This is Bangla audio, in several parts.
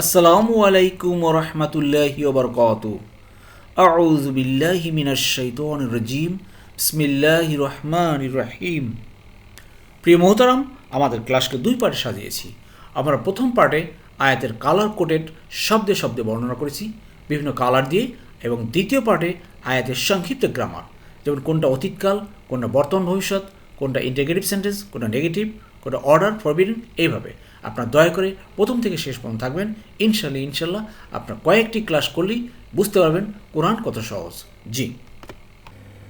আসসালামু আলাইকুম রহমতুল্লাহি ওবরকাত। আউযু বিল্লাহি মিনাশ শাইতানির রাজিম। বিসমিল্লাহি রহমান রহিম। প্রিয় মোহতারাম, আমাদের ক্লাসকে দুই পার্টে সাজিয়েছি। আমরা প্রথম পার্টে আয়াতের কালার কোটেড শব্দে শব্দে বর্ণনা করেছি, বিভিন্ন কালার দিয়ে, এবং দ্বিতীয় পার্টে আয়াতের সংক্ষিপ্ত গ্রামার। যেমন কোনটা অতীতকাল, কোনটা বর্তমান ভবিষ্যৎ, কোনটা ইন্টিগ্রেটিভ সেন্টেন্স কোনটা নেগেটিভ কোনটা অর্ডার ফরবিডেন এইভাবে। আপনার দয়া করে প্রথম থেকে শেষ পর্যন্ত থাকবেন। ইনশাল্লাহ ইনশাল্লাহ আপনার কয়েকটি ক্লাস করলেই বুঝতে পারবেন কোরআন কত সহজ। জি।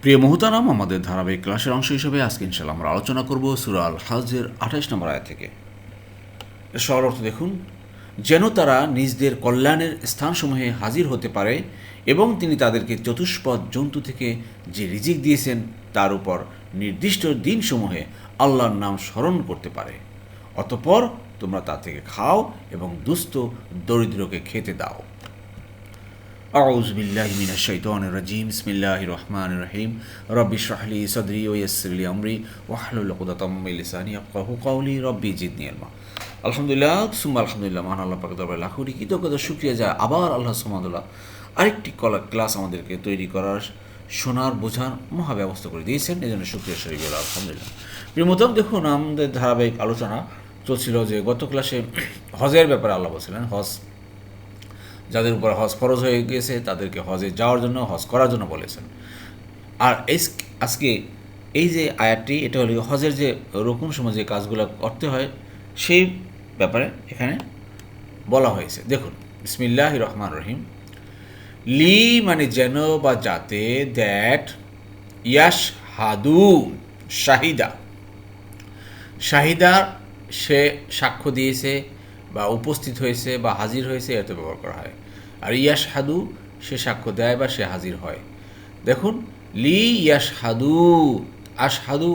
প্রিয় মুহতারাম, আমাদের ধারাবাহিক ক্লাসের অংশ হিসেবে আজকে ইনশাল্লাহ আমরা আলোচনা করব সুরাল হাজের আঠাশ নম্বর আয় থেকে। সরল অর্থ দেখুন, যেন তারা নিজদের কল্যাণের স্থানসমূহে হাজির হতে পারে এবং তিনি তাদেরকে চতুষ্পদ জন্তু থেকে যে রিজিক দিয়েছেন তার উপর নির্দিষ্ট দিনসমূহে আল্লাহর নাম স্মরণ করতে পারে। অতপর তোমরা তা থেকে খাও এবং দুস্থ দরিদ্রকে খেতে দাও أعوذ بالله من الشيطان الرجيم بسم الله الرحمن الرحيم رب اشرح لي صدري ويسر لي أمري واحلل عقدة من لساني يفقهوا قولي ربي زدني علما আলহামদুলিল্লাহ সুম্মা আলহামদুলিল্লাহ মহান আল্লাহ পাক দরবারে লাখো কৃতজ্ঞতা শুক্রিয়া যায় আবার আল্লাহ সুমাদুল্লাহ আরেকটি কলা ক্লাস আমাদেরকে তৈরি করার শোনার বোঝার মহা ব্যবস্থা করে দিয়েছেন এই জন্য শুক্রিয়া শরীফ আলহামদুলিল্লাহ প্রিয় মতম দেখুন আমাদের ধারাবাহিক আলোচনা চলছিল যে গত ক্লাসে হজের ব্যাপারে আল্লাহ বলছিলেন, হজ যাদের উপর হজ ফরজ হয়ে গিয়েছে তাদেরকে হজে যাওয়ার জন্য, হজ করার জন্য বলেছেন। আর এই আজকে এই যে আয়াতটি, এটা হলো হজের যে রকম সময় যে কাজগুলো করতে হয়, সেই ব্যাপারে এখানে বলা হয়েছে। দেখুন বিসমিল্লাহ রহমান রহিম। লি মানে যেন বা যাতে দ্যাট ইয়াস হাদু শাহিদা শাহিদার সে সাক্ষ্য দিয়েছে বা উপস্থিত হয়েছে বা হাজির হয়েছে এত ব্যবহার করা হয়। আর ইয়াস হাদু সে সাক্ষ্য দেয় বা সে হাজির হয়। দেখুন, লি ইয়াস হাদু আস হাদু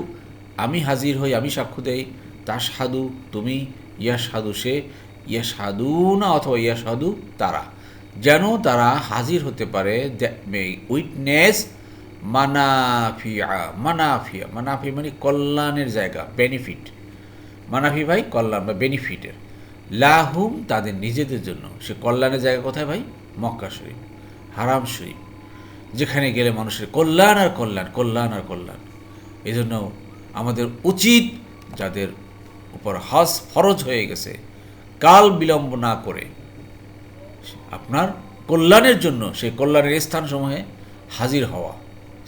আমি হাজির হই, আমি সাক্ষ্য দেই তাস হাদু তুমি ইয়াস হাদু সে ইয়াস হাদু না অথবা ইয়াস হাদু তারা। যেন তারা হাজির হতে পারে উইটনেস, মানাফিয়া মানাফিয়া মানাফি মানে কল্যাণের জায়গা, বেনিফিট। মানাফি ভাই কল্যাণ বা বেনিফিটের লাহুম তাদের নিজেদের জন্য। সে কল্যাণের জায়গা কোথায় ভাই? মক্কা শরীফ, হারাম শরীফ। যেখানে গেলে মানুষের কল্যাণ আর কল্যাণ কল্যাণ আর কল্যাণ। এই জন্য আমাদের উচিত যাদের উপর হজ ফরজ হয়ে গেছে, কাল বিলম্ব না করে আপনার কল্যাণের জন্য সেই কল্যাণের স্থানসমূহে হাজির হওয়া।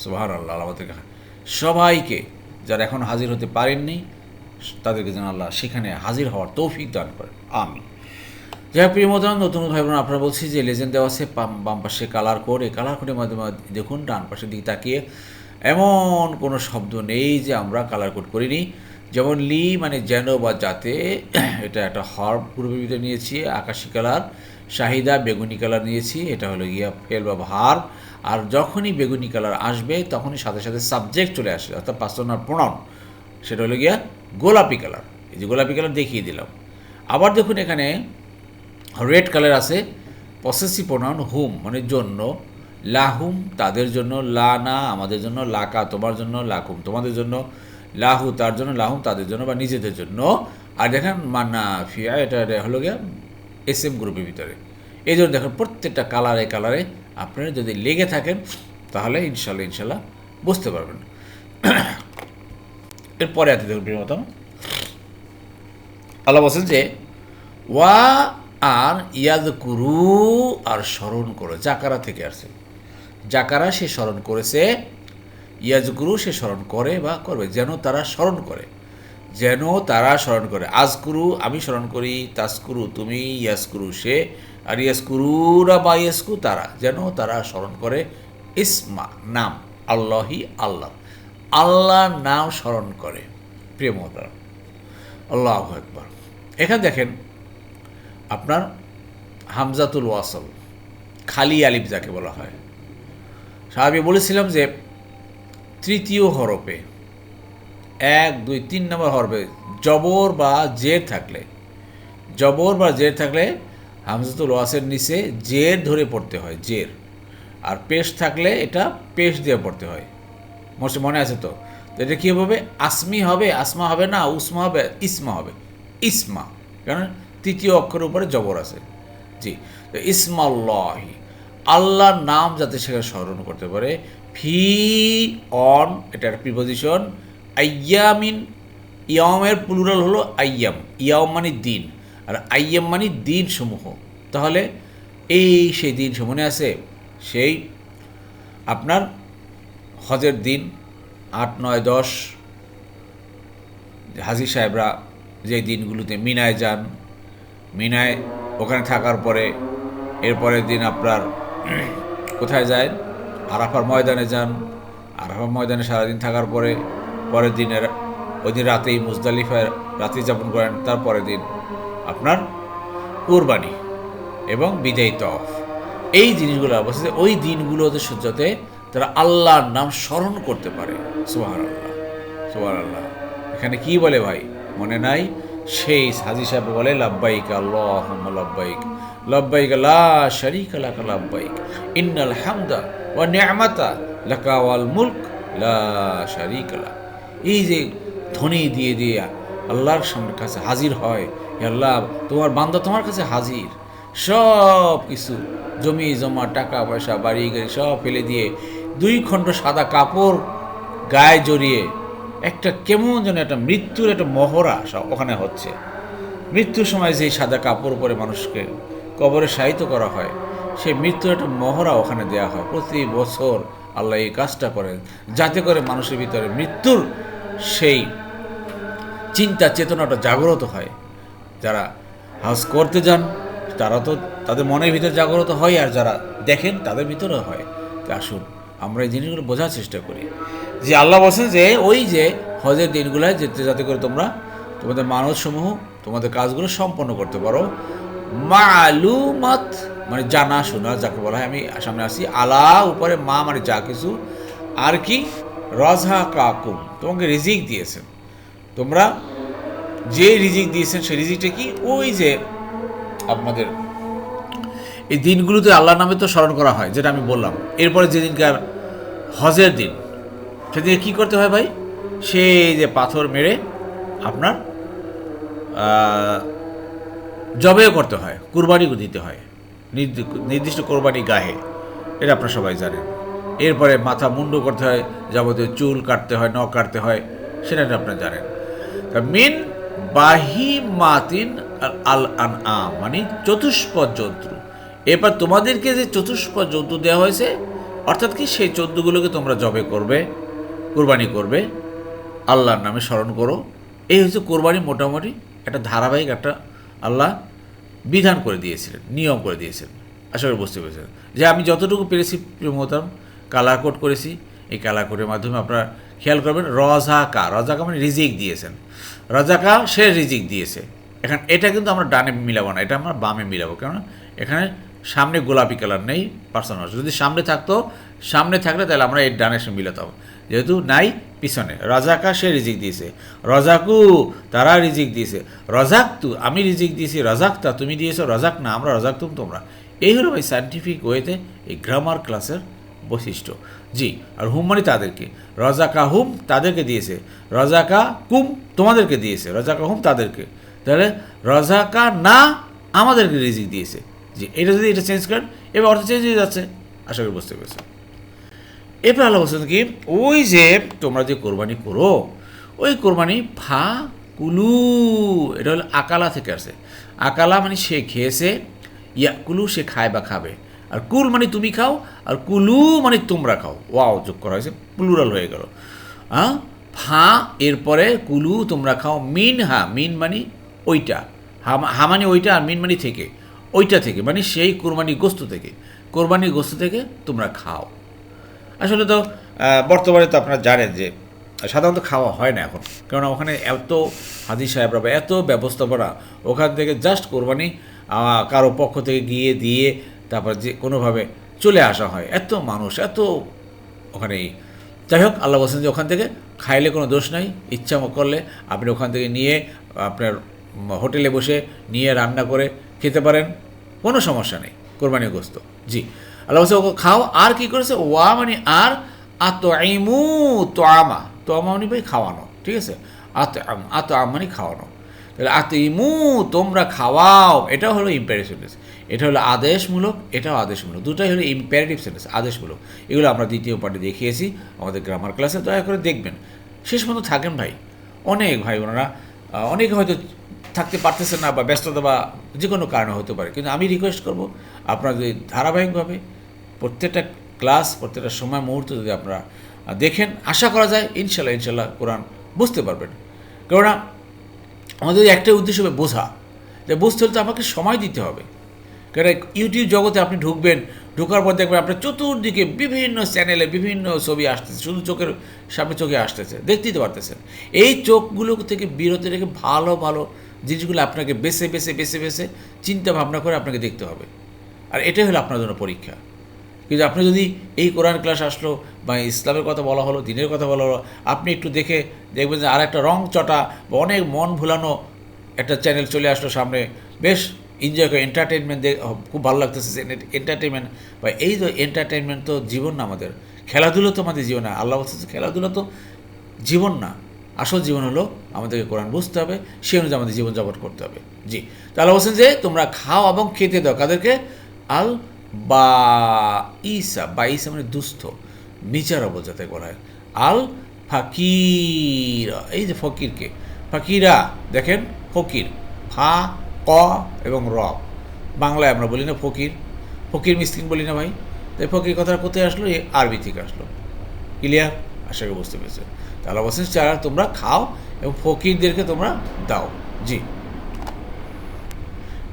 সুবাহ আল্লাহ আমাদেরকে সবাইকে, যারা এখন হাজির হতে পারেননি তাদেরকে যেন আল্লাহ সেখানে হাজির হওয়ার তৌফিক দান করেন। আমি যাই প্রিয় মতন নতুন ভাই বোন আপনারা বলছি যে লেজেন্ড দেওয়া আছে, বাম পাশে কালার কোড এই কালার কোডের মাধ্যমে দেখুন, ডান পাশের দিকে তাকিয়ে এমন কোনো শব্দ নেই যে আমরা কালার কোড করিনি। যেমন লি মানে যেন বা যাতে, এটা একটা হর পূর্ববিতে নিয়েছি, আকাশি কালার শাহিদা বেগুনি কালার নিয়েছি, এটা হলো গিয়া ফেল বা ভার। আর যখনই বেগুনি কালার আসবে, তখনই সাথে সাথে সাবজেক্ট চলে আসে, অর্থাৎ পার্সোনাল প্রণাম সেটা হলো গিয়া গোলাপি কালার। এই যে গোলাপি কালার দেখিয়ে দিলাম। আবার দেখুন এখানে রেড কালার আছে পসেসিভ প্রোনাউন হুম মানে জন্য। লাহুম তাদের জন্য। লা না, আমাদের জন্য। লাকা তোমার জন্য। লাকুম তোমাদের জন্য। লাহু তার জন্য। লাহুম তাদের জন্য বা নিজেদের জন্য। আর দেখেন, মান্না ফিয়া, এটা হলো গিয়া এস এম গ্রুপের ভিতরে। এই জন্য দেখেন, প্রত্যেকটা কালারে কালারে আপনারা যদি লেগে থাকেন, তাহলে ইনশাল্লাহ ইনশাল্লাহ বুঝতে পারবেন। এরপরে দেখুন প্রিয়তম আল্লাহ বলছেন যে, ওয়া আর ইয়াদ কুরু আর স্মরণ করে, জাকারা থেকে আসছে। জাকারা সে স্মরণ করেছে ইয়াজ গুরু সে স্মরণ করে বা করবে, যেন তারা স্মরণ করে। যেন তারা স্মরণ করে আজকুরু আমি স্মরণ করি তাসকুরু তুমি ইয়াসকুরু সে, আর ইয়াসকুরুরা বা ইয়াসকু তারা, যেন তারা স্মরণ করে, ইসমা, নাম, আল্লাহি আল্লাহ। আল্লাহ নাম স্মরণ করে। প্রিয় মহতারা আল্লাহ একবার এখানে দেখেন আপনার হামজাতুল ওয়াসল, খালি আলিফ যাকে বলা হয়। আমি বলেছিলাম যে তৃতীয় হরফে, এক, দুই, তিন নম্বর হরফে জবর বা জের থাকলে, জবর বা জের থাকলে হামজাতুল ওয়াসের নিচে জের ধরে পড়তে হয়, জের। আর পেশ থাকলে এটা পেশ দিয়ে পড়তে হয়। মনে আছে তো। এটা কী হবে? আসমি হবে, আসমা হবে না, উসমা হবে, ইসমা হবে। ইসমা কারণ তৃতীয় অক্ষরের উপরে জবর আছে। জি, তো ইসমাল্লাহি, আল্লাহর নাম যাতে সেখানে স্মরণ করতে পারে, ফি, অন, এটা একটা প্রিপোজিশন আইয়ামিন, ইয়ামের প্লুরাল হলো আইয়াম। ইয়াম মানে দিন, আর আইয়াম মানে দিন সমূহ তাহলে এই সেই দিন মনে আছে? সেই আপনার হজের দিন আট, নয়, দশ হাজি সাহেবরা যে দিনগুলোতে মিনায় যান, মিনায় ওখানে থাকার পরে এরপরের দিন আপনার কোথায় যায় আরাফার ময়দানে যান। আরাফার ময়দানে সারাদিন থাকার পরে, পরের দিনের, ওই দিন রাতেই মুজদালিফায় রাত্রি যাপন করেন তারপরের দিন আপনার কোরবানি এবং বিদায়ী তফ এই জিনিসগুলো অবস্থিত, ওই দিনগুলোতে সূর্যতে তারা আল্লাহর নাম স্মরণ করতে পারে। সুহান আল্লাহ সুহান আল্লাহ এখানে কি বলে ভাই? মনে নাই? সেই হাজি সাহেব বলে, লাব্বাইক আল্লাহ লাব্বাইক লাব্বাইক লা শারিক লাক লাব্বাইক, ইন্নাল হামদা ওয়া নি'মাতা লাকা ওয়াল মুলক লা শারিক লাক এই যে ধ্বনি দিয়ে দিয়ে আল্লাহর সামনে কাছে হাজির হয় আল্লাহ, তোমার বান্দা তোমার কাছে হাজির। সব কিছু, জমি, জমা, টাকা, পয়সা, বাড়ি, গাড়ি সব ফেলে দিয়ে দুই খণ্ড সাদা কাপড় গায়ে জড়িয়ে একটা কেমন যেন একটা মৃত্যুর একটা মহড়া ওখানে হচ্ছে। মৃত্যুর সময় যে সাদা কাপড় পরে মানুষকে কবরে শায়িত করা হয় সেই মৃত্যুর একটা মহড়া ওখানে দেয়া হয়। প্রতি বছর আল্লাহ এই কাজটা করেন, যাতে করে মানুষের ভিতরে মৃত্যুর সেই চিন্তা, চেতনাটা জাগ্রত হয়। যারা হাউস করতে যান তারা তো তাদের মনের ভিতরে জাগ্রত হয় আর যারা দেখেন তাদের ভিতরে হয়। আসুন, আমরা এই জিনিসগুলো বোঝার চেষ্টা করি। যে আল্লাহ বলছেন যে ওই যে হজের দিনগুলোয় যেতে যাতে করে তোমরা তোমাদের মানবসমূহ তোমাদের কাজগুলো সম্পন্ন করতে পারো। মালুমাত মানে জানা শোনা, যাকে বলা হয়, আমি সামনে আসি। আলা উপরে মা মানে যা কিছু। আর কি? রজহা কাকুম তোমাকে রিজিক দিয়েছেন। তোমরা যে রিজিক দিয়েছেন, সেই রিজিকটা কি? ওই যে আপনাদের। এই দিনগুলোতে আল্লাহর নামে তো স্মরণ করা হয়, যেটা আমি বললাম। এরপরে যেদিনকার হজের দিন সেদিকে কী করতে হয় ভাই? সেই যে পাথর মেরে আপনার জবেও করতে হয় কুরবানি দিতে হয় নির্দিষ্ট কোরবানি গাহে, এটা আপনারা সবাই জানেন। এরপরে মাথা মুন্ডু করতে হয়, যাবতীয় চুল কাটতে হয়, নখ কাটতে হয়, সেটা আপনারা জানেন। তা মেন বাহি মাতিন আল আন আম মানে চতুষ্পদ জন্তু এবার তোমাদেরকে যে চতুষ্পদ জন্তু দেওয়া হয়েছে, অর্থাৎ কি সেই চোদ্দগুলোকে তোমরা জবে করবে, কোরবানি করবে, আল্লাহর নামে স্মরণ করো। এই হচ্ছে কোরবানি মোটামুটি একটা ধারাবাহিক একটা আল্লাহ বিধান করে দিয়েছিলেন, নিয়ম করে দিয়েছিলেন। আশা করি বুঝতে পেরেছেন। যে আমি যতটুকু পেরেছি প্রিয়মতাম কালার কোড করেছি। এই কালার কোডের মাধ্যমে আপনারা খেয়াল করবেন, রজাকা রজাকা মানে রিজিক দিয়েছেন। রজাকা সে রিজিক দিয়েছে। এখন, এটা কিন্তু আমরা ডানে মিলাবো না, এটা আমরা বামে মিলাবো কেন এখানে সামনে গোলাপি কালার নেই পার্সোনাল যদি সামনে থাকতো, সামনে থাকলে তাহলে আমরা এই ডানে সঙ্গে মিলাতাম যেহেতু নাই, পিছনে। রাজাকা সে রিজিক দিয়েছে। রজাকু, তারা রিজিক দিয়েছে। রজাক তু, আমি রিজিক দিয়েছি, রজাক তা তুমি দিয়েছ, রজাক না, আমরা রজাক তুম তোমরা। এই হলো ভাই সায়েন্টিফিক ওয়েতে এই গ্রামার ক্লাসের বৈশিষ্ট্য। জি, আর হুম মানে তাদেরকে। রজাকা হুম তাদেরকে দিয়েছে। রজাকা কুম তোমাদেরকে দিয়েছে। রজাকা হুম তাদেরকে। তাহলে রজাকা না আমাদেরকে রিজিক দিয়েছে। জি এটা যদি এটা চেঞ্জ করেন, এবার অর্থ চেঞ্জ হয়ে যাচ্ছে। আশা করি বুঝতে পেরেছি এরপর আল্লাহ বলছেন কি, ওই যে তোমরা যে কোরবানি করো, ওই কোরবানি ফা কুলু, এটা হলো আকালা থেকে আসে। আকালা মানে সে খেয়েছে, ইয়া কুলু সে খায় বা খাবে। আর কুল মানে তুমি খাও, আর কুলু মানে তোমরা খাও। ওয়াও, যোগ করা হয়েছে প্লুরাল হয়ে গেল। হ্যাঁ ফা, এরপরে কুলু তোমরা খাও মিন হা মিন মানে ওইটা। হা মানে ওইটা আর মিন মানে থেকে। ওইটা থেকে মানে সেই কোরবানি গোস্ত থেকে। কোরবানি গোস্ত থেকে তোমরা খাও। আসলে তো বর্তমানে তো আপনারা জানেন যে, সাধারণত খাওয়া হয় না এখন। কারণ ওখানে এত হাজি সাহেবরা এত ব্যবস্থাপনা, ওখান থেকে জাস্ট কোরবানি কারও পক্ষ থেকে গিয়ে দিয়ে তারপর যে কোনোভাবে চলে আসা হয়। এত মানুষ, এত ওখানে। যাই হোক, আল্লাহ বলছেন যে ওখান থেকে খাইলে কোনো দোষ নাই, ইচ্ছা করলে আপনি ওখান থেকে নিয়ে আপনার হোটেলে বসে নিয়ে রান্না করে খেতে পারেন, কোনো সমস্যা নেই কোরবানি গোস্ত। জি। আল্লাহ খাও, আর কি করেছে? ওয়া মানে আর আত আইমু তো আমা তো আমা মানে ভাই খাওয়ানো, ঠিক আছে? আত আম আত আম মানে খাওয়ানো। তাহলে আতিমু তোমরা খাওয়াও এটা হলো ইম্পারেটিভ সেন্টেন্স এটা হলো আদেশমূলক, এটাও আদেশমূলক। দুটাই হলো ইম্পারেটিভ সেন্টেন্স আদেশমূলক। এগুলো আমরা দ্বিতীয় পার্টে দেখিয়েছি, আমাদের গ্রামার ক্লাসে দয়া করে দেখবেন। শেষ পর্যন্ত থাকেন ভাই। অনেক ভাই ওনারা অনেকে হয়তো থাকতে পারতেছেন না বা ব্যস্ততা বা যে কোনো কারণে হতে পারে। কিন্তু আমি রিকোয়েস্ট করব, আপনারা যদি ধারাবাহিকভাবে প্রত্যেকটা ক্লাস প্রত্যেকটা সময় মুহূর্ত যদি আপনারা দেখেন, আশা করা যায় ইনশাল্লাহ ইনশাল্লাহ কোরআন বুঝতে পারবেন। কেননা আমাদের একটাই উদ্দেশ্য হবে বোঝা। যে বুঝতে হলে তো আমাকে সময় দিতে হবে। কারণ ইউটিউব জগতে আপনি ঢুকবেন, ঢোকার পর দেখবেন আপনার চতুর্দিকে বিভিন্ন চ্যানেলে বিভিন্ন ছবি আসতেছে, শুধু চোখের সামনে চোখে আসতেছে, দেখতেই তো পারতেছেন। এই চোখগুলো থেকে বিরতি রেখে ভালো ভালো জিনিসগুলো আপনাকে বেছে বেছে বেছে বেছে চিন্তা ভাবনা করে আপনাকে দেখতে হবে। আর এটাই হলো আপনার জন্য পরীক্ষা। কিন্তু আপনি যদি এই কোরআন ক্লাস আসলো বা ইসলামের কথা বলা হলো, দিনের কথা বলা হলো, আপনি একটু দেখে দেখবেন যে আর একটা রং চটা বা অনেক মন ভুলানো একটা চ্যানেল চলে আসলো সামনে। বেশ এনজয় করে এন্টারটেনমেন্ট খুব ভালো লাগতেছে এন্টারটেনমেন্ট বা এই তো এন্টারটেনমেন্ট তো জীবন না আমাদের। খেলাধুলো তো আমাদের জীবন না। আল্লাহ বলছে খেলাধুলো তো জীবন না। আসল জীবন হলো আমাদেরকে কোরআন বুঝতে হবে সে অনুযায়ী আমাদের জীবনযাপন করতে হবে। জি। তাহলে বলছেন যে, তোমরা খাও এবং খেতে দাও। কাদেরকে? আল বা ইসা বা ইসা মানে দুস্থ বিচারা বোঝাতে বলা হয়। আল ফাকির এই যে ফকিরকে। ফাকিরা, দেখেন, ফকির। ফা, ক এবং র। বাংলায় আমরা বলি না ফকির। ফকির মিসকিন বলি না ভাই। তাই ফকির কথাটা কোথায় আসলো? আরবি থেকে আসলো। ক্লিয়ার? আশা করি বুঝতে পেরেছ তাহলে অবশ্যই চারা তোমরা খাও এবং ফকিরদেরকে তোমরা দাও। জি।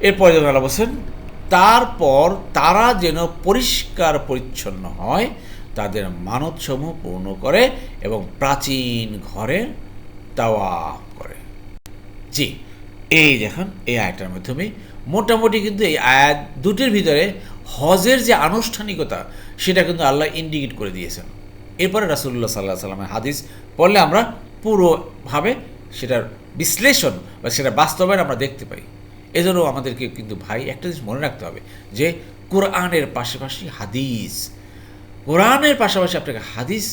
এরপরে যেন আল্লাহ বলছেন তারপর তারা যেন পরিষ্কার পরিচ্ছন্ন হয়, তাদের মানবসমূহ পূর্ণ করে এবং প্রাচীন ঘরের তাওয়া করে। জি, এই দেখুন, এই আয়টার মাধ্যমে মোটামুটি কিন্তু এই আয়াত দুটির ভিতরে হজের যে আনুষ্ঠানিকতা, সেটা কিন্তু আল্লাহ ইন্ডিকেট করে দিয়েছেন। এরপরে রাসুল্লাহ সাল্লাহ সাল্লামের হাদিস পড়লে আমরা পুরোভাবে সেটার বিশ্লেষণ বা সেটা বাস্তবায়ন আমরা দেখতে পাই। এজন্য আমাদেরকে কিন্তু ভাই একটা জিনিস মনে রাখতে হবে যে কোরআনের পাশাপাশি হাদিস, কোরআনের পাশাপাশি আপনাকে হাদিস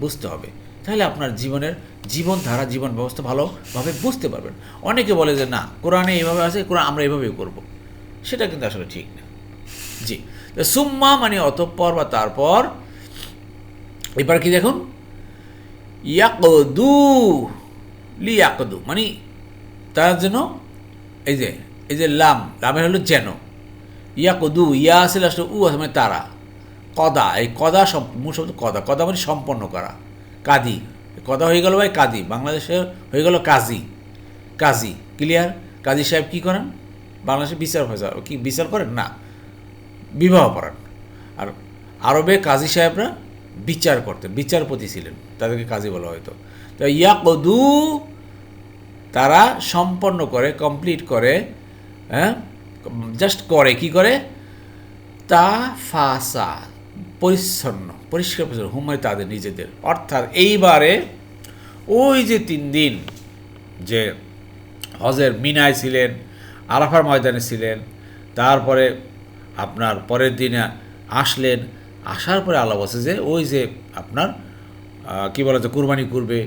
বুঝতে হবে। তাহলে আপনার জীবনের জীবনধারা জীবন ব্যবস্থা ভালোভাবে বুঝতে পারবেন। অনেকে বলে যে না, কোরআনে এইভাবে আছে, কোরআন আমরা এইভাবেই করব। সেটা কিন্তু আসলে ঠিক না। জি। সুম্মা মানে অতঃপর বা তারপর এবার কি দেখুন ইয়াকদু লি ইয়াকদু মানে তার জন্য এই যে এই যে লাম, লামের হলো যেন। ইয়াকদু, ইয়া আসলে আসলে উ আছে মানে তারা। কদা, এই কদা মূল শব্দ কদা। কদা মানে সম্পন্ন করা। কাদি কদা হয়ে গেল ভাই কাদি বাংলাদেশে হয়ে গেল কাজী। কাজী। ক্লিয়ার? কাজী সাহেব কী করেন? বাংলাদেশে বিচার ফয়সা কি বিচার করেন? না। বিবাহ করান আর আরবে কাজী সাহেবরা বিচার করতেন, বিচারপতি ছিলেন, তাদেরকে কাজী বলা হয়তো। তো ইয়াকদু, তারা সম্পন্ন করে কমপ্লিট করে হ্যাঁ জাস্ট করে, কি করে? তা ফাসা পরিচ্ছন্ন, পরিষ্কার পরিচ্ছন্ন হুমায় তাদের নিজেদের। অর্থাৎ এইবারে ওই যে তিন দিন যে হজের মিনায় ছিলেন, আরাফার ময়দানে ছিলেন, তারপরে আপনার পরের দিনে আসলেন আসার পরে আল্লাহ বলছে যে, ওই যে আপনার কি বলা যায় কুরবানি করবে,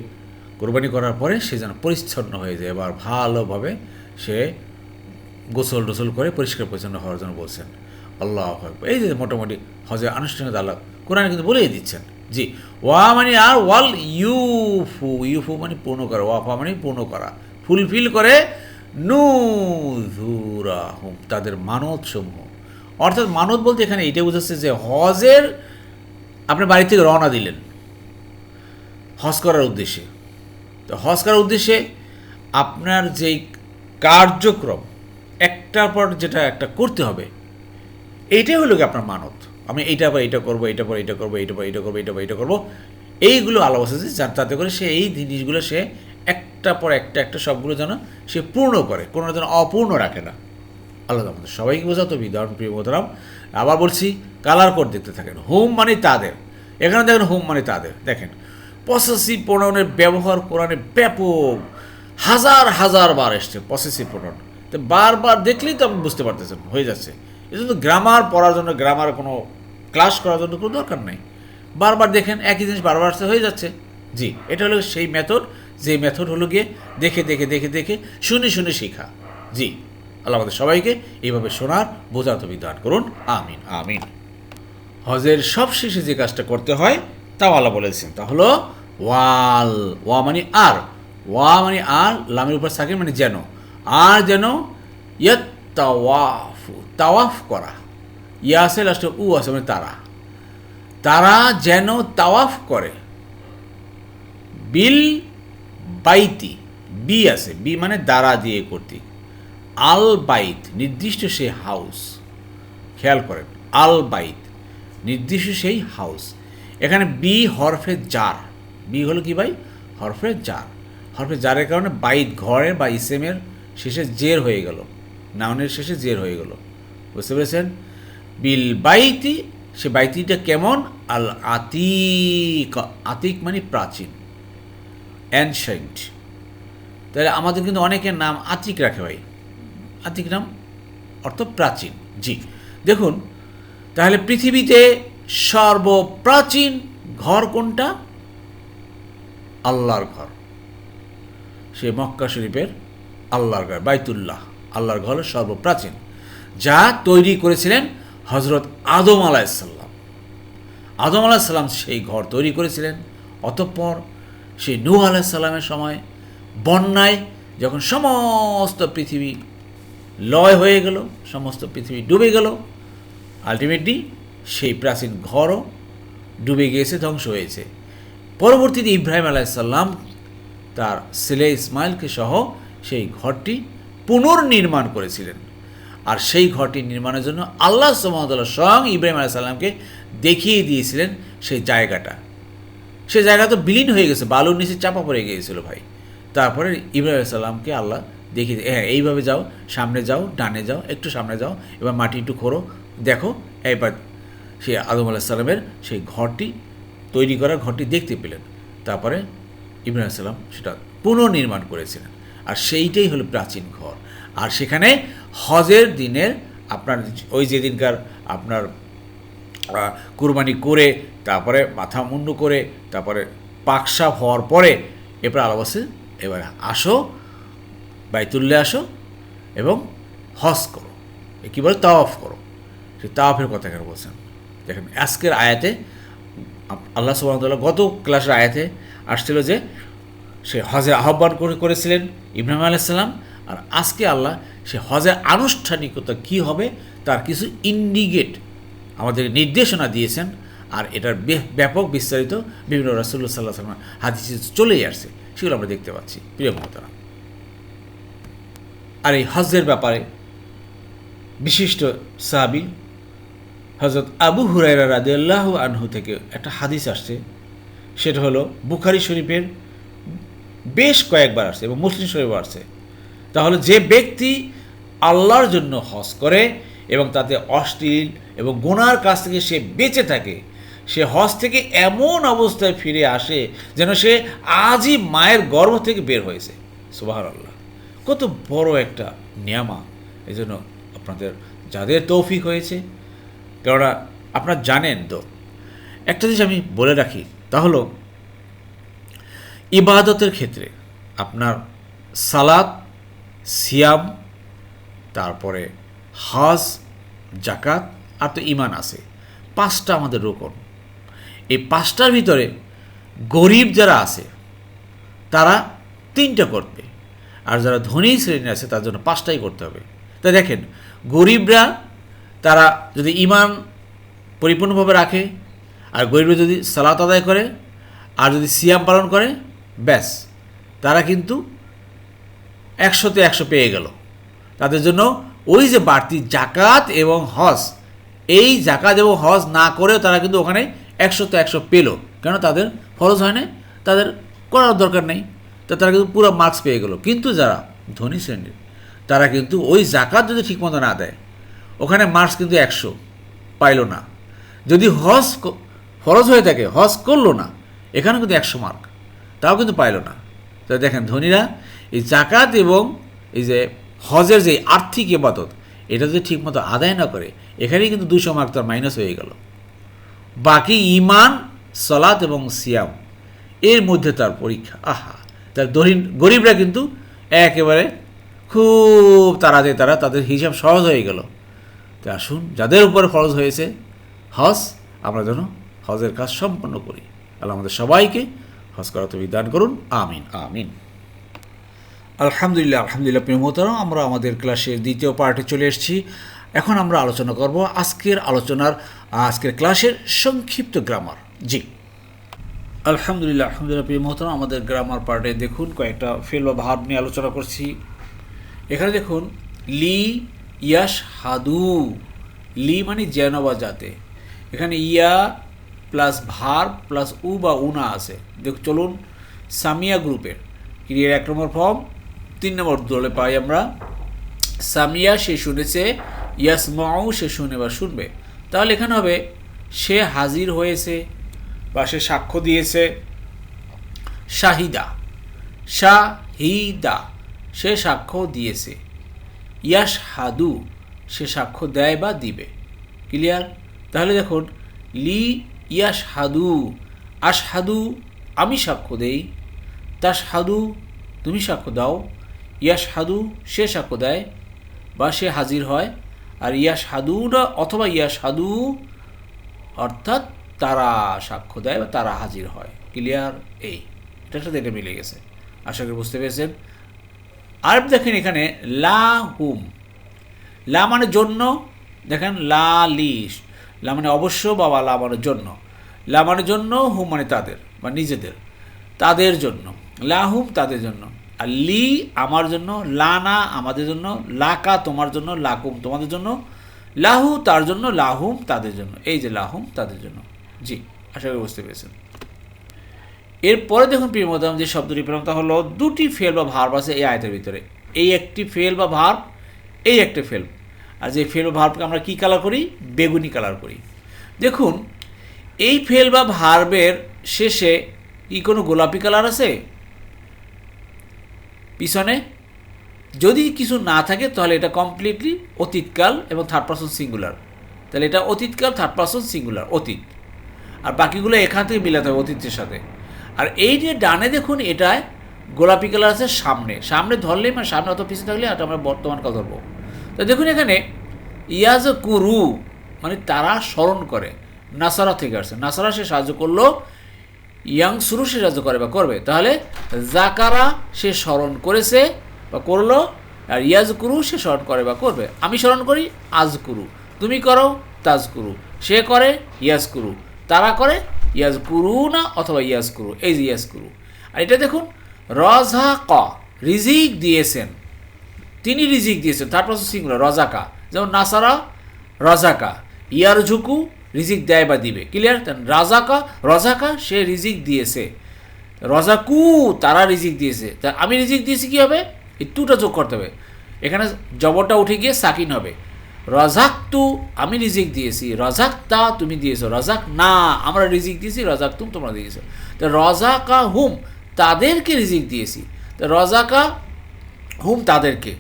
কুরবানি করার পরে সে যেন পরিচ্ছন্ন হয়ে যায়, এবার ভালোভাবে সে গোসল টোসল করে পরিষ্কার পরিচ্ছন্ন হওয়ার জন্য বলছেন। আল্লাহ। এই যে মোটামুটি হজে আনুষ্ঠানিক আল্লাহ কোরআনে কিন্তু বলেই দিচ্ছেন। জি, ওয়া মানে আর ওয়াল ইউফু ইউফু মানে পূর্ণ করা ওয়াফা মানে পূর্ণ করা। ফুলফিল করে নুজুরা হুম তাদের মানত সমূহ অর্থাৎ মানত বলতে এখানে এটাই বোঝাচ্ছে যে হজের আপনি বাড়ি থেকে রওনা দিলেন। হজ করার উদ্দেশ্যে। তো হজ করার উদ্দেশ্যে আপনার যেই কার্যক্রম, একটার পর যেটা একটা করতে হবে, এইটাই হলো কি আপনার মানত। আমি এইটা পর এটা করব, এইটা পর এটা করব, এইটা পর এটা করব, এইটা পর এটা করব, এইগুলো আলো বসেছে যার তাতে করে সে এই জিনিসগুলো সে একটা পর একটা একটা সবগুলো যেন সে পূর্ণ করে, কোনো যেন অপূর্ণ রাখে না। আল্লাহ আমাদের সবাইকে বোঝাতো বিধান, প্রিয় মোহতারাম আবার বলছি কালার কোড দেখতে থাকেন। হোম মানে তাদের। এখানে দেখেন হোম মানে তাদের। দেখেন পসেসিভ প্রোনাউনের ব্যবহার কোরআনে ব্যাপক। হাজার হাজার বার এসছে পসেসিভ প্রোনাউন তো বারবার দেখলেই তো আপনি বুঝতে পারতেছেন, হয়ে যাচ্ছে। এটা তো গ্রামার পড়ার জন্য গ্রামার কোনো ক্লাস করার জন্য কোনো দরকার নেই। বারবার দেখেন, একই জিনিস বারবার আসতে হয়ে যাচ্ছে। জি, এটা হলো সেই মেথড যে মেথড হলো গিয়ে দেখে দেখে দেখে দেখে, শুনে শুনে শেখা। জি। আল্লাহ আমাদের সবাইকে এইভাবে শোনার বোঝার তুমি বিধান করুন। আমিন আমিন। হজের সব শেষে যে কাজটা করতে হয়, তাও আল্লাহ বলেছেন, তা হলো ওয়াল, ওয়া মানে আর। ওয়া মানে আর, লামের উপর সাকিন মানে যেন। আর যেন ইয়াত তাওয়াফ তাওয়াফ করা। ইয়া আছে, লাস্টে উ আছে মানে তারা। তারা যেন তাওয়াফ করে। বিল বাইতি, বি আছে, বি মানে দ্বারা দিয়ে কর্তৃক। আল বাইত নির্দিষ্ট সেই হাউস। খেয়াল করেন আল বাইত নির্দিষ্ট সেই হাউস। এখানে বি হরফে জার। বি হলো কি ভাই? হরফে জার। হরফে জারের কারণে বাইত ঘরের বা ইসেমের শেষে জের হয়ে গেল। নাউনের শেষে জের হয়ে গেল। বুঝতে পেরেছেন? বিল বাইতি, সে বাইতিটা কেমন? আল আতিক। আতিক মানে প্রাচীন। অ্যানশেন্ট তাহলে আমাদের কিন্তু অনেকের নাম আতিক রাখে ভাই। আতিক নাম অর্থ প্রাচীন জি, দেখুন, তাহলে পৃথিবীতে সর্বপ্রাচীন ঘর কোনটা? আল্লাহর ঘর। সে মক্কা শরীফের আল্লাহর ঘর, বাইতুল্লাহ। আল্লাহর ঘর সর্বপ্রাচীন, যা তৈরি করেছিলেন হজরত আদম আলাইসাল্লাম আদম আলাহিসাল্লাম সেই ঘর তৈরি করেছিলেন, অতঃপর সেই নূহ আলাইসাল্লামের সময়, বন্যায় যখন সমস্ত পৃথিবী লয় হয়ে গেল, সমস্ত পৃথিবী ডুবে গেল। আলটিমেটলি সেই প্রাচীন ঘরও ডুবে গিয়েছে, ধ্বংস হয়েছে। পরবর্তীতে ইব্রাহিম আলাইসাল্লাম তার ছেলে ইসমাইলকে সহ সেই ঘরটি পুনর্নির্মাণ করেছিলেন। আর সেই ঘরটি নির্মাণের জন্য আল্লাহ সুমতল্লাহ স্বয়ং ইব্রাহিম আলাইসাল্লামকে দেখিয়ে দিয়েছিলেন সেই জায়গাটা। সে জায়গা তো বিলীন হয়ে গেছে, বালুর নিচে চাপা পড়ে গিয়েছিল ভাই। তারপরে ইব্রাহিম আলাইসাল্লামকে আল্লাহ দেখিয়ে হ্যাঁ এইভাবে যাও, সামনে যাও, ডানে যাও, একটু সামনে যাও, এবার মাটি একটু খোরো দেখো এবার সে আদম আলাহিসাল্লামের সেই ঘরটি তৈরি করা ঘরটি দেখতে পেলেন। তারপরে ইব্রাহিম সাল্লাম সেটা পুনর্নির্মাণ করেছিলেন। আর সেইটাই হলো প্রাচীন ঘর। আর সেখানে হজের দিনের আপনার ওই যেদিনকার আপনার কুরবানি করে, তারপরে মাথা মুন্ডু করে, তারপরে পাকসাপ হওয়ার পরে এরপর আলাবাসে এবার আসো বাইতুল্লে আসো এবং হজ করো। কী বলে? তাওয়াফ করো। সেই তাওয়াফের কথা কেন বলছেন? দেখেন, আজকের আয়াতে আল্লাহ সুবাহতাল্লাহ গত ক্লাসের আয়াতে আসছিল যে সে হজে আহ্বান করে করেছিলেন ইব্রাহিম আলাইসাল্লাম আর আজকে আল্লাহ সে হজের আনুষ্ঠানিকতা কি হবে তার কিছু ইন্ডিকেট আমাদের নির্দেশনা দিয়েছেন। আর এটার ব্যাপক বিস্তারিত বিভিন্ন রাসুল্লাহ সাল্লাহ সাল্লাম হাদিসে চলেই আসছে। সেগুলো আমরা দেখতে পাচ্ছি। প্রিয় মহতারা আর এই হজের ব্যাপারে বিশিষ্ট সাহাবি হজরত আবু হুরাইরা রাদিয়াল্লাহু আনহু থেকে একটা হাদিস আসছে। সেটা হলো বুখারি শরীফের বেশ কয়েকবার আসছে এবং মুসলিম শরীফও আসছে। তাহলে যে ব্যক্তি আল্লাহর জন্য হজ করে এবং তাতে অশ্লীল এবং গোনার কাছ থেকে সে বেঁচে থাকে, সে হজ থেকে এমন অবস্থায় ফিরে আসে যেন সে আজই মায়ের গর্ভ থেকে বের হয়েছে। সুবাহ আল্লাহ কত বড় একটা নিয়ামা। এই জন্য আপনাদের যাদের তৌফিক হয়েছে, কেননা আপনারা জানেন তো। একটা জিনিস আমি বলে রাখি, তা হলো, ইবাদতের ক্ষেত্রে আপনার সালাদ সিয়াম, তারপরে হজ জাকাত আর তো ইমান আছে। পাঁচটা আমাদের রোকন। এই পাঁচটার ভিতরে গরিব যারা আছে, তারা তিনটা করবে। আর যারা ধনী শ্রেণি আছে, তার জন্য পাঁচটাই করতে হবে। তাই দেখেন, গরিবরা, তারা যদি ইমান পরিপূর্ণভাবে রাখে, আর গরিবরা যদি সালাত আদায় করে, আর যদি সিয়াম পালন করে, ব্যাস, তারা কিন্তু একশোতে একশো পেয়ে গেল। তাদের জন্য ওই যে বাড়তি জাকাত এবং হজ, এই জাকাত এবং হজ না করেও তারা কিন্তু ওখানে একশোতে একশো পেল। কেন? তাদের ফরজ হয় না তাদের করার দরকার নেই। তা তারা কিন্তু পুরো মার্কস পেয়ে গেল। কিন্তু যারা ধনী শ্রেণির, তারা কিন্তু ওই জাকাত যদি ঠিকমতো না দেয়, ওখানে মার্কস কিন্তু একশো পাইলো না। যদি হজ ফরজ হয়ে থাকে, হজ করল না এখানে কিন্তু একশো মার্ক তাও কিন্তু পাইলো না। তো দেখেন ধনীরা, এই জাকাত এবং এই যে হজের যে আর্থিক ইবাদত, এটা যদি ঠিকমতো আদায় না করে, এখানেই কিন্তু দুশো মার্ক তার মাইনাস হয়ে গেল। বাকি ইমান সলাত এবং সিয়াম, এর মধ্যে তার পরীক্ষা, আহা! তার দরিন গরিবরা কিন্তু একেবারে খুব তাড়াতাড়ি তারা তাদের হিসাব সহজ হয়ে গেল। তো আসুন, যাদের উপরে খরচ হয়েছে হজ, আমরা যেন হজের কাজ সম্পন্ন করি। আল্লাহ আমাদের সবাইকে হজ করা তুমি দান করুন। আমিন আমিন। আলহামদুলিল্লাহ আলহামদুলিল্লাহ প্রিয় আমরা আমাদের ক্লাসের দ্বিতীয় পার্টে চলে এসেছি। এখন আমরা আলোচনা করব আজকের আলোচনার আজকের ক্লাসের সংক্ষিপ্ত গ্রামার। জি। আলহামদুলিল্লাহ আলহামদুলিল্লাহ, প্রিয় মোহতারাম, আমাদের গ্রামার পার্টে দেখুন কয়েকটা ফেল বা ভাব নিয়ে আলোচনা করছি। এখানে দেখুন, লি ইয়াস হাদু। লি মানে যেন বা যাতে। এখানে ইয়া প্লাস ভার প্লাস উ বা উনা আছে। দেখ, চলুন, সামিয়া গ্রুপের ক্রিয়ার এক নম্বর ফর্ম, তিন নম্বর দলে পাই আমরা। সামিয়া সে শুনেছে, ইয়াসমাউ সে শুনে বা শুনবে। তাহলে এখানে হবে, সে হাজির হয়েছে। বা সে সাক্ষ্য দিয়েছে। শাহিদা। শাহিদা, সে সাক্ষ্য দিয়েছে। ইয়াস হাদু সে সাক্ষ্য দেয় বা দিবে। ক্লিয়ার? তাহলে দেখুন, লি ইয়াস হাদু আস হাদু আমি সাক্ষ্য দেই তাস হাদু তুমি সাক্ষ্য দাও ইয়াস হাদু সে সাক্ষ্য দেয় বা সে হাজির হয়, আর ইয়াস হাদুরা অথবা ইয়াস হাদু অর্থাৎ তারা সাক্ষ্য দেয় বা তারা হাজির হয়। ক্লিয়ার? এই। এটার সাথে এটা মিলে গেছে। আশা করি বুঝতে পেরেছেন। আর দেখেন এখানে, লা হুম। লা মানে জন্য, দেখেন, লা লিশ। লা মানে অবশ্য বাবা লা মানে জন্য। লা মানে জন্য, হুম মানে তাদের বা নিজেদের। তাদের জন্য। লা হুম তাদের জন্য। আর লি আমার জন্য লানা আমাদের জন্য লাকা তোমার জন্য লাকুম তোমাদের জন্য লাহু তার জন্য লাহুম তাদের জন্য। এই যে লাহুম তাদের জন্য। জি, আশা করি বুঝতে পেরেছেন। এরপরে দেখুন প্রিয় প্রিয়মতাম যে শব্দটি পেলাম তা হলো দুটি ফেল বা ভার্ব আছে এই আয়তের ভিতরে। এই একটি ফেল বা ভার্ব, এই একটা ফেল। আর যে ফেল বা ভার্বকে আমরা কী কালার করি? বেগুনি কালার করি। দেখুন, এই ফেল বা ভার্বের শেষে কি কোনো গোলাপি কালার আছে? পিছনে? যদি কিছু না থাকে, তাহলে এটা কমপ্লিটলি অতীতকাল এবং থার্ড পার্সন সিঙ্গুলার তাহলে এটা অতীতকাল থার্ড পার্সন সিঙ্গুলার অতীত। আর বাকিগুলো এখান থেকে মিলাতে হবে অতীতের সাথে। আর এই যে ডানে দেখুন, এটায় গোলাপি কালার আছে সামনে। সামনে ধরলেই মানে সামনে অত পিছিয়ে থাকলে এটা আমরা বর্তমান কাল ধরবো। তো দেখুন এখানে, ইয়াজ কুরু মানে তারা স্মরণ করে। নাসারা থেকে আসছে। নাসারা সে সাহায্য করল, ইয়াং শুরু সে সাহায্য করে বা করবে। তাহলে জাকারা সে স্মরণ করেছে বা করল, আর ইয়াজ কুরু সে স্মরণ করে বা করবে। আমি স্মরণ করি আজ কুরু তুমি করো তাজ কুরু সে করে ইয়াজ কুরু তারা করে ইয়াজ কুরু না অথবা ইয়াজ কুরু এই যে ইয়াজ কুরু আর এটা দেখুন রজা ক রিজিক দিয়েছেন। তিনি রিজিক দিয়েছেন, তার পাশে সিঙ্গুলার, রজাকা। যেমন নাসারা, রজাকা। ইয়ার ঝুকু রিজিক দেয় বা দিবে। ক্লিয়ার রাজাকা, রজাকা, সে রিজিক দিয়েছে। রজাকু, তারা রিজিক দিয়েছে। তা আমি রিজিক দিয়েছি কী হবে? এই টুটা যোগ করতে হবে। এখানে জবরটা উঠে গিয়ে সাকিন হবে। রজাক তু আমি রিজিক দিয়েছি। রজাক তা তুমি দিয়েছ। রজাক না, আমরা রিজিক দিয়েছি রজাক তুম তোমরা দিয়েছ। তো রজাকা হুম, তাদেরকে রিজিক দিয়েছি। তো রজাকা হুম তাদেরকে।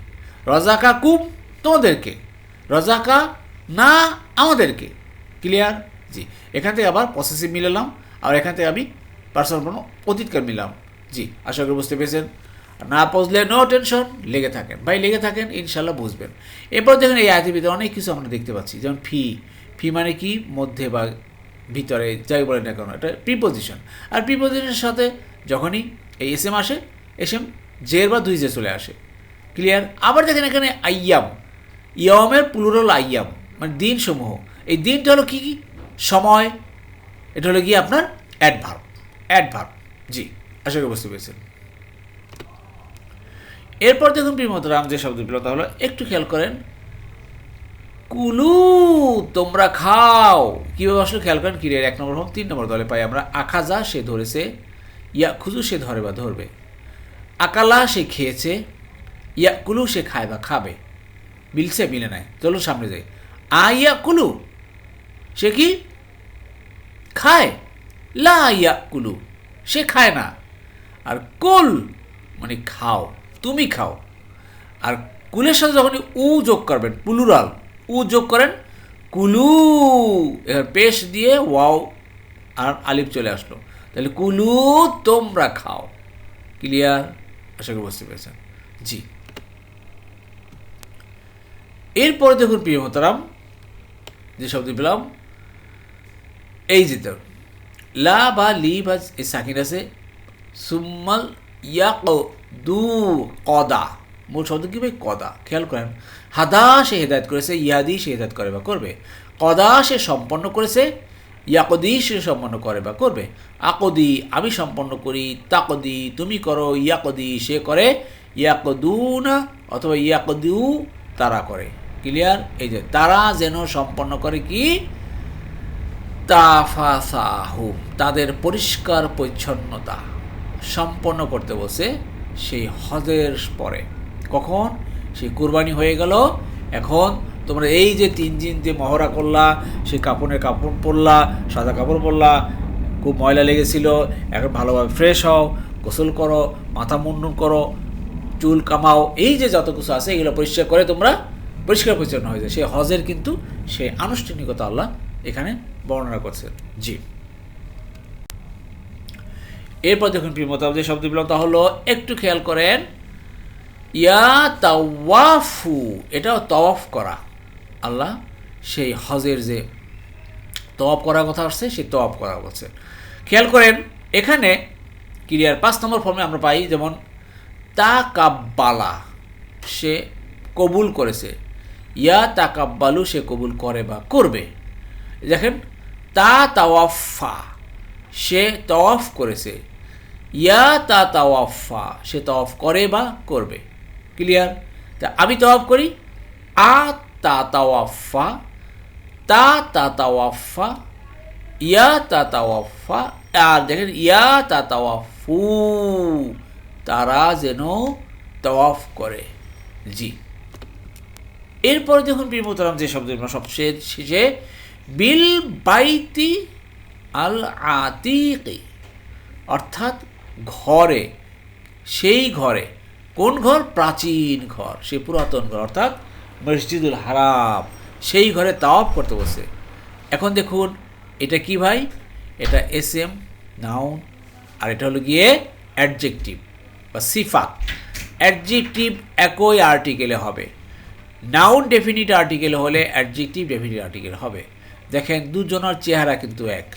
রজাকা কুম, তোমাদেরকে। রজাকা না, আমাদেরকে। ক্লিয়ার জি। এখান থেকে আবার পসেসিভ মিলালাম, আর এখান থেকে আমি পার্সোনাল কোনো অতীতকাল মিলাম জি, আশা করি বুঝতে পেরেছেন। না বুঝলে নো টেনশন লেগে থাকেন। ভাই, লেগে থাকেন, ইনশাল্লাহ বুঝবেন। এরপর দেখেন এই ভিতরে অনেক কিছু আমরা দেখতে পাচ্ছি, যেমন ফি। ফি মানে কি? মধ্যে বা ভিতরে, যাই বলে না কেন এটা প্রিপোজিশন আর প্রিপোজিশনের সাথে যখনই এই এস এম আসে এস এম জের বা দুই জে চলে আসে। ক্লিয়ার আবার দেখেন এখানে আইয়াম। ইয়মের প্লুরাল আইয়াম মানে দিনসমূহ। এই দিনটা হলো কী কী? সময়। এটা হলো কি আপনার অ্যাডভার্ব অ্যাডভার্ব জি, আশা করি বুঝতে পেরেছেন। এরপর দেখুন প্রিমতরাম যে শব্দ পেল তাহলে একটু খেয়াল করেন। কুলু, তোমরা খাও। কীভাবে আসলে খেয়াল করেন? কিরে, এক নম্বর হোক তিন নম্বর দলে পাই আমরা। আখাজা সে ধরেছে, ইয়া খুজু সে ধরে বা ধরবে। আকালা সে খেয়েছে, ইয়া কুলু সে খায় বা খাবে। মিলছে, মিলে নাই। চলো সামনে যাই। আ ইয়া কুলু, সে কি? খায়। লা ইয়া কুলু, সে খায় না। আর কুল মানে খাও। তুমি খাও। আর কুলের সাথে যখন উ যোগ করবেন পুলুরাল উ যোগ করেন, কুলু, এবার পেশ দিয়ে ওয়াও আর আলিফ চলে আসলো। তাহলে কুলু তোমরা খাও। ক্লিয়ার? আশা করি বুঝতে পেরেছেন। জি। এরপরে দেখুন প্রিয় মতারাম যে শব্দ পেলাম, এই যে তো, লা বা লি বা এই সাকিন আছে, সুম্মাল ইয়াক দু কদা মূল শব্দ কি ভাই? কদা। খেয়াল করেন। হাদা সে হেদায়ত করেছে, ইয়াদি সে হেদায়ত করে বা করবে। কদা সে সম্পন্ন করেছে, ইয়াকদি সে সম্পন্ন করে বা করবে। আকদি আমি সম্পন্ন করি, তাকদি তুমি করো, ইয়াকদি সে করে, ইয়াকদুনা অথবা ইয়াকদিউ তারা করে। ক্লিয়ার? এই যে তারা যেন সম্পন্ন করে কি? তাফাসাহুম, তাদের পরিষ্কার পরিচ্ছন্নতা। সম্পন্ন করতে বসে সেই হজের পরে। কখন? সেই কুরবানি হয়ে গেল। এখন তোমরা এই যে তিন দিন যে মহড়া করলা, সেই কাপড়ের কাপড় পরলা, সাদা কাপড় পরলা, খুব ময়লা লেগেছিল, এখন ভালোভাবে ফ্রেশ হও, গোসল করো, মাথা মুন্ডন করো, চুল কামাও, এই যে যত কিছু আছে এগুলো পরিষ্কার করে তোমরা পরিষ্কার পরিচ্ছন্ন হয়ে যায় সেই হজের কিন্তু সেই আনুষ্ঠানিকতা আল্লাহ এখানে বর্ণনা করছে জি। এরপর দেখুন প্রিয়মতাব যে শব্দ বিলম তা হলো, একটু খেয়াল করেন, ইয়া তাওয়াফু, এটাও তওয়াফ করা। আল্লাহ সেই হজের যে তওয়াফ করার কথা আসছে, সেই তওয়াফ করা বলছে। খেয়াল করেন, এখানে ক্রিয়ার পাঁচ নম্বর ফর্মে আমরা পাই, যেমন তা কাব্বালা সে কবুল করেছে। ইয়া তা কাব্বালু সে কবুল করে বা করবে। দেখেন, তা তাওয়াফা সে তওয়াফ করেছে। ইয়া তা তাওয়াফা, সে তওয়াফ করে বা করবে। ক্লিয়ার তা আমি তওয়াফ করি। আ তা তাওয়াফা, তা তা তাওয়াফা, ইয়া তা তাওয়াফা আর দেখেন, ইয়া তা তাওয়াফু, তারা যেন তওয়াফ করে। জি। এরপরে দেখুন মোহতারাম যে শব্দ সবচেয়ে শেষে বিল বাইতি আল আতিকি অর্থাৎ ঘরে, সেই ঘরে। কোন ঘর? প্রাচীন ঘর সে পুরাতন ঘর, অর্থাৎ মসজিদুল হারাম, সেই ঘরে তাওয়াফ করতে বসে। এখন দেখুন, এটা কি ভাই? এটা এস এম নাউন, আর এটা হলো গিয়ে অ্যাডজেক্টিভ বা সিফাত। অ্যাডজেক্টিভ একই আর্টিকেলে হবে। নাউন ডেফিনিট আর্টিকেল হলে অ্যাডজেক্টিভ ডেফিনিট আর্টিকেল হবে। দেখেন, দুজনের চেহারা কিন্তু এক।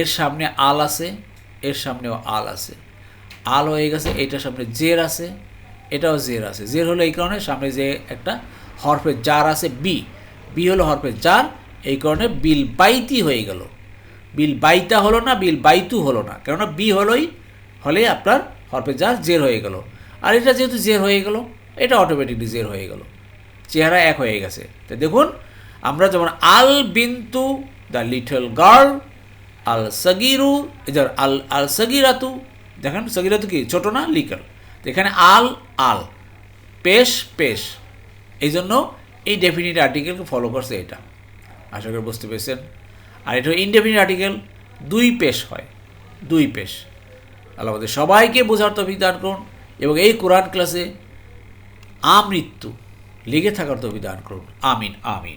এর সামনে আল আছে, এর সামনেও আল আছে। আল হয়ে গেছে, এটার সামনে জের আছে, এটাও জের আছে। জের হলো এই কারণে সামনে যে একটা হরফের জার আছে বি বি হলো হরফের জার, এই কারণে বিল বাইতি হয়ে গেল। বিল বাইতা হলো না, বিল বাইতু হলো না। কেননা বি হলোই হলে আপনার হরফের জার জের হয়ে গেল। আর এটা যেহেতু জের হয়ে গেল, এটা অটোমেটিকলি জের হয়ে গেল। চেহারা এক হয়ে গেছে। তো দেখুন, আমরা যেমন আল বিন্তু দ্য লিটল গার্ল আল সগিরু এদের আল আল সগিরাতু দেখেন সগিরাতু কি? ছোট না? লিকল এখানে আল আল। পেশ পেশ। এই জন্য এই ডেফিনিট আর্টিকেলকে ফলো করছে এটা। আশা করি বুঝতে পেরেছেন। আর এটা ইনডেফিনিট আর্টিকেল দুই পেশ হয়। দুই পেশ। আল্লাহ আমাদের সবাইকে বোঝার তফিক দান করুন এবং এই কোরআন ক্লাসে আমৃত্যু লেগে থাকার তফিক দান করুন। আমিন আমিন।